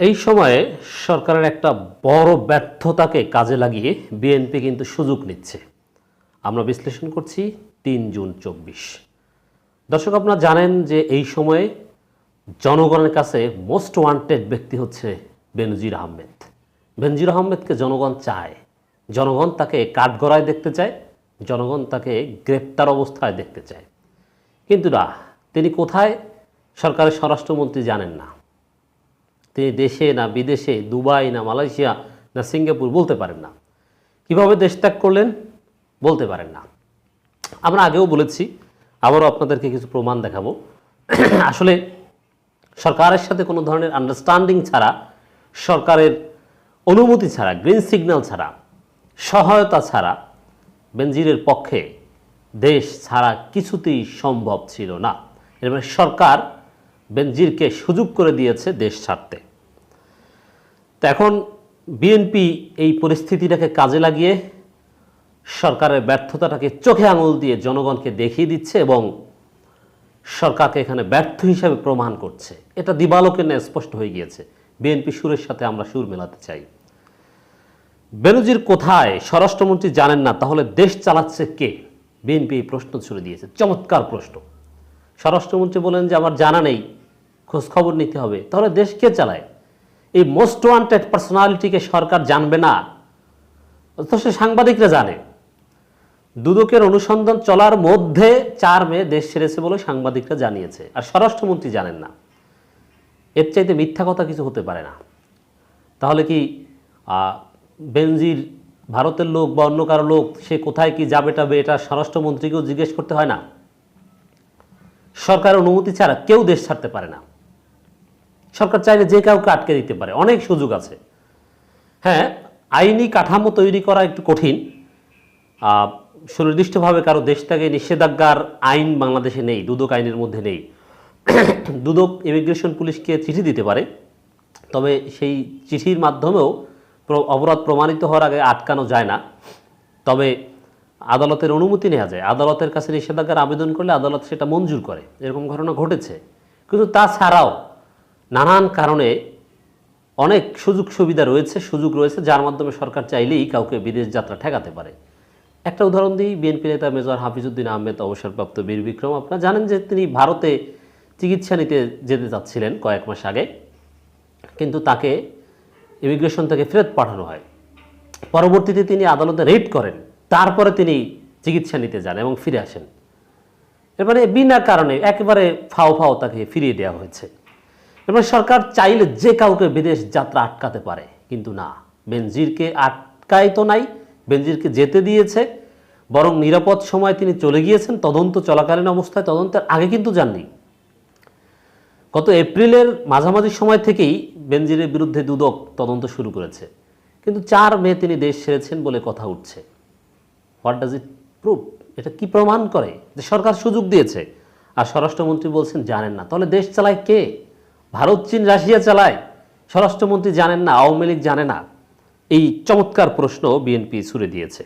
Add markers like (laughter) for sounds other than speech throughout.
এই সময়ে সরকারের একটা বড় ব্যর্থতাকে কাজে লাগিয়ে বিএনপি কিন্তু সুযোগ নিচ্ছে। আমরা বিশ্লেষণ করছি তিন জুন চব্বিশ। দর্শক, আপনারা জানেন যে এই সময়ে জনগণের কাছে মোস্ট ওয়ান্টেড ব্যক্তি হচ্ছে বেনজির আহমেদ। বেনজির আহমেদকে জনগণ চায়। জনগণ তাকে কাঠগড়ায় দেখতে চায়, জনগণ তাকে গ্রেপ্তার অবস্থায় দেখতে চায়। কিন্তু না, তিনি কোথায়? সরকারের স্বরাষ্ট্রমন্ত্রী জানেন না। তিনি দেশে না বিদেশে, দুবাই না মালয়েশিয়া না সিঙ্গাপুর বলতে পারেন না। কীভাবে দেশ ত্যাগ করলেন? বলতে পারেন না। আমরা আগেও বলেছি, আবারও আপনাদেরকে কিছু প্রমাণ দেখাবো। আসলে সরকারের সাথে কোনো ধরনের আন্ডারস্ট্যান্ডিং ছাড়া, সরকারের অনুমতি ছাড়া গ্রিন সিগন্যাল ছাড়া, সহায়তা ছাড়া বেনজিরের পক্ষে দেশ ছাড়া কিছুতেই সম্ভব ছিল না। এর মানে সরকার বেনজিরকে সুযোগ করে দিয়েছে দেশ ছাড়তে। তো এখন বিএনপি এই পরিস্থিতিটাকে কাজে লাগিয়ে সরকারের ব্যর্থতাটাকে চোখে আঙুল দিয়ে জনগণকে দেখিয়ে দিচ্ছে এবং সরকারকে এখানে ব্যর্থ হিসাবে প্রমাণ করছে। এটা দিবালোকে না স্পষ্ট হয়ে গিয়েছে। বিএনপি সুরের সাথে আমরা সুর মেলাতে চাই। বেনজির কোথায়? স্বরাষ্ট্রমন্ত্রী জানেন না, তাহলে দেশ চালাচ্ছে কে? বিএনপি এই প্রশ্ন ছুড়ে দিয়েছে। চমৎকার প্রশ্ন। স্বরাষ্ট্রমন্ত্রী বলেন যে, আমার জানা নেই। খোঁজ খবর নিতে হবে। তাহলে দেশ কে চালায়? এই মোস্ট ওয়ান্টেড পার্সোনালিটিকে সরকার জানবে না। অথচ সাংবাদিকরা জানে, দুদকের অনুসন্ধান চলার মধ্যে চার মেয়ে দেশ ছেড়েছে বলে সাংবাদিকরা জানিয়েছে। আর স্বরাষ্ট্রমন্ত্রী জানেন না। এর চাইতে মিথ্যা কথা কিছু হতে পারে না। তাহলে কি বেনজির ভারতের লোক বা অন্য কারও লোক, সে কোথায় কি যাবে টাবে এটা স্বরাষ্ট্রমন্ত্রীকেও জিজ্ঞেস করতে হয় না। সরকারের অনুমতি ছাড়া কেউ দেশ ছাড়তে পারে না। সরকার চাইলে যে কাউকে আটকে দিতে পারে, অনেক সুযোগ আছে। হ্যাঁ আইনি কাঠামো তৈরি করা একটু কঠিন। সুনির্দিষ্টভাবে কারও দেশ থেকে নিষেধাজ্ঞার আইন বাংলাদেশে নেই, দুদক আইনের মধ্যে নেই। (clears throat) দুদক ইমিগ্রেশন পুলিশকে চিঠি দিতে পারে, তবে সেই চিঠির মাধ্যমেও প্র- অপরাধ প্রমাণিত হওয়ার আগে আটকানো যায় না। তবে আদালতের অনুমতি নেওয়া যায়। আদালতের কাছে নিষেধাজ্ঞার আবেদন করলে আদালত সেটা মঞ্জুর করে। এরকম ঘটনা ঘটেছে। কিন্তু তাছাড়াও নানান কারণে অনেক সুযোগ সুবিধা রয়েছে, সুযোগ রয়েছে, যার মাধ্যমে সরকার চাইলেই কাউকে বিদেশ যাত্রা ঠেকাতে পারে। একটা উদাহরণ দিই, বিএনপি নেতা মেজর হাফিজুদ্দিন আহমেদ, অবসরপ্রাপ্ত বীর বিক্রম। আপনারা জানেন যে তিনি ভারতে চিকিৎসা নিতে যেতে চাচ্ছিলেন কয়েক মাস আগে, কিন্তু তাকে ইমিগ্রেশন থেকে ফেরত পাঠানো হয়। পরবর্তীতে তিনি আদালতে রেড করেন, তারপরে তিনি চিকিৎসা নিতে যান এবং ফিরে আসেন। এবারে বিনা কারণে একেবারে ফাও ফাও তাকে ফিরিয়ে দেওয়া হয়েছে। এবার সরকার চাইলে যে কাউকে বিদেশ যাত্রা আটকাতে পারে, কিন্তু না। বেনজিরকে আটকায় তো নাই, বেনজিরকে যেতে দিয়েছে। বরং নিরাপদ সময় তিনি চলে গিয়েছেন, তদন্ত চলাকালীন অবস্থায়, তদন্তের আগে কিন্তু যাননি। গত এপ্রিলের মাঝামাঝি সময় থেকেই বেনজিরের বিরুদ্ধে দুদক তদন্ত শুরু করেছে। কিন্তু চার মে তিনি দেশ ছেড়েছেন বলে কথা উঠছে। হোয়াট ডাজ ইট প্রুভ এটা কি প্রমাণ করে যে সরকার সুযোগ দিয়েছে? আর স্বরাষ্ট্রমন্ত্রী বলছেন, জানেন না। তাহলে দেশ চালায় কে? ভারত, চীন, রাশিয়া চালায়। স্বরাষ্ট্রমন্ত্রী জানেন না, আওয়ামী লীগ জানে না। এই চমৎকার প্রশ্ন বিএনপি ছুড়ে দিয়েছে।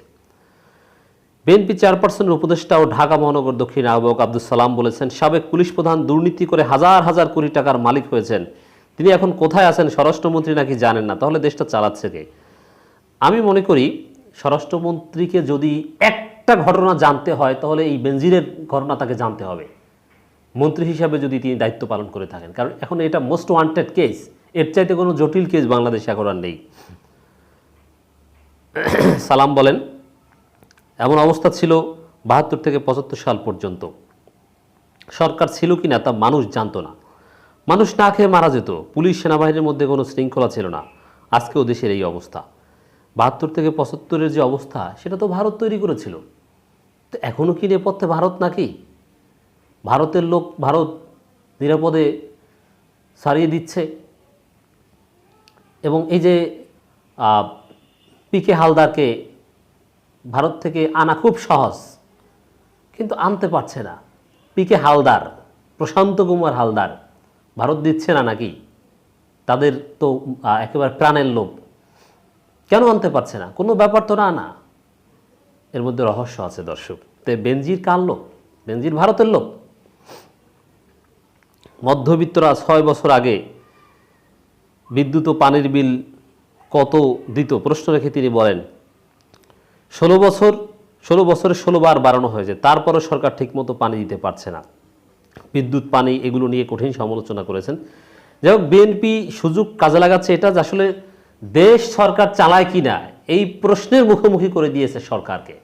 বিএনপি চেয়ারপারসনের উপদেষ্টা ও ঢাকা মহানগর দক্ষিণ আহ্বায়ক আব্দুল সালাম বলেছেন, সাবেক পুলিশ প্রধান দুর্নীতি করে হাজার হাজার কোটি টাকার মালিক হয়েছেন। তিনি এখন কোথায় আছেন স্বরাষ্ট্রমন্ত্রী নাকি জানেন না, তাহলে দেশটা চালাচ্ছে কে? আমি মনে করি, স্বরাষ্ট্রমন্ত্রীকে যদি একটা ঘটনা জানতে হয়, তাহলে এই বেনজিরের ঘটনা তাকে জানতে হবে। মন্ত্রী হিসাবে যদি তিনি দায়িত্ব পালন করে থাকেন, কারণ এখন এটা মোস্ট ওয়ান্টেড কেস এর চাইতে কোনো জটিল কেস বাংলাদেশে এখন আর নেই। (coughs) সালাম বলেন, এমন অবস্থা ছিল বাহাত্তর থেকে পঁচাত্তর সাল পর্যন্ত। সরকার ছিল কি না তা মানুষ জানতো না। মানুষ না খেয়ে মারা যেত, পুলিশ সেনাবাহিনীর মধ্যে কোনো শৃঙ্খলা ছিল না। আজকেও দেশের এই অবস্থা। বাহাত্তর থেকে পঁচাত্তরের যে অবস্থা, সেটা তো ভারত তৈরি করেছিল। তো এখনও কি নেপথ্যে ভারত নাকি? ভারতের লোক ভারত নিরাপদে সারিয়ে দিচ্ছে। এবং এই যে পিকে হালদারকে ভারত থেকে আনা খুব সহজ, কিন্তু আনতে পারছে না। পিকে হালদার, প্রশান্ত কুমার হালদার ভারত দিচ্ছে না নাকি? তাদের তো একেবারে প্রাণের লোভ। কেন আনতে পারছে না? কোনো ব্যাপার তো না না। এর মধ্যে রহস্য আছে দর্শক। তো বেনজির কার লোক বেনজির ভারতের লোক মধ্যবিত্তরা ছয় বছর আগে বিদ্যুৎ ও পানির বিল কত দিত? প্রশ্ন রেখে তিনি বলেন, ষোলো বছর, ষোলো বছরে ষোলো বার বাড়ানো হয়েছে তারপরে সরকার ঠিকমতো পানি দিতে পারছে না। বিদ্যুৎ, পানি এগুলো নিয়ে কঠিন সমালোচনা করেছেন। যাই হোক, বিএনপি সুযোগ কাজে লাগাচ্ছে এটা আসলে দেশ সরকার চালায় কি না এই প্রশ্নের মুখোমুখি করে দিয়েছে সরকারকে।